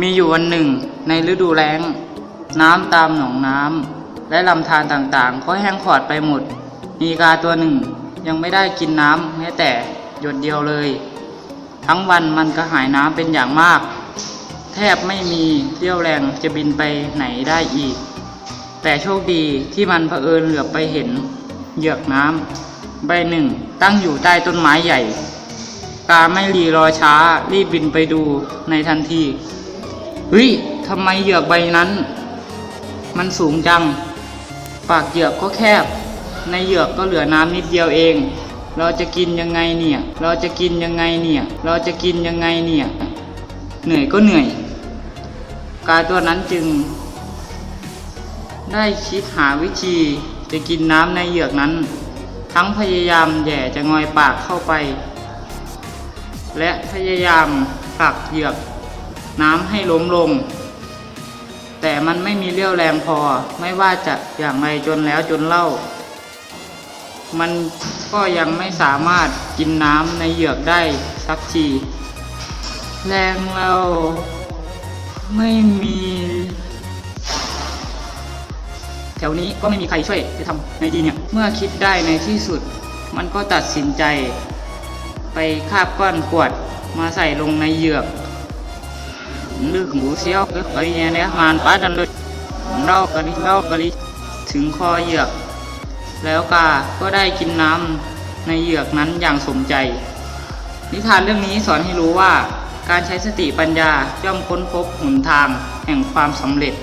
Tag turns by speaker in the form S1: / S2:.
S1: มีอยู่วันหนึ่ง ในฤดูแล้ง น้ำตามหนองน้ำและลำธารต่างๆ ก็แห้งขอดไปหมด มีกาตัวหนึ่งยังไม่ได้กินน้ำแม้แต่หยดเดียวเลย ทั้งวันมันกระหายน้ำเป็นอย่างมาก แทบไม่มีเรี่ยวแรงจะบินไปไหนได้อีก แต่โชคดีที่มันเผอิญเหลือบไปเห็นเหยือกน้ำใบหนึ่งตั้งอยู่ใต้ต้นไม้ใหญ่ กาไม่รีรอช้ารีบบินไปดูในทันที เฮ้ยทำไมเหยือกใบนั้น มันสูงจัง ปากเหยือกก็แคบ ในเหยือกก็เหลือน้ำนิดเดียวเอง เราจะกินยังไงเนี่ย เราจะกินยังไงเนี่ย เราจะกินยังไงเนี่ย เหนื่อยก็เหนื่อย กายตัวนั้นจึง ได้คิดหาวิธีจะกินน้ำในเหยือกนั้น ทั้งพยายามแย่จะงอยปากเข้าไป และพยายามผลักเหยือก น้ำให้ล้มลง แต่มันไม่มีเรี่ยวแรงพอไม่ว่าจะอย่างไรจนแล้วจนเล่า มันก็ยังไม่สามารถกินน้ำในเหยือกได้สักที แรงเราไม่มีแถวนี้ก็ไม่มีใครช่วยจะทำไงดีเนี่ย เมื่อคิดได้ในที่สุด มันก็ตัดสินใจ ไปคาบก้อนกวดมาใส่ลงในเหยือก ลึกหมูเสียวก็ไปเนี่ยมานป้าดันเลยเรากะลิเรากะลิถึงคอเหยือก แล้วกาก็ได้กินน้ำในเหยือกนั้นอย่างสมใจ นิทานเรื่องนี้สอนให้รู้ว่าการใช้สติปัญญาย่อมค้นพบหนทางแห่งความสำเร็จ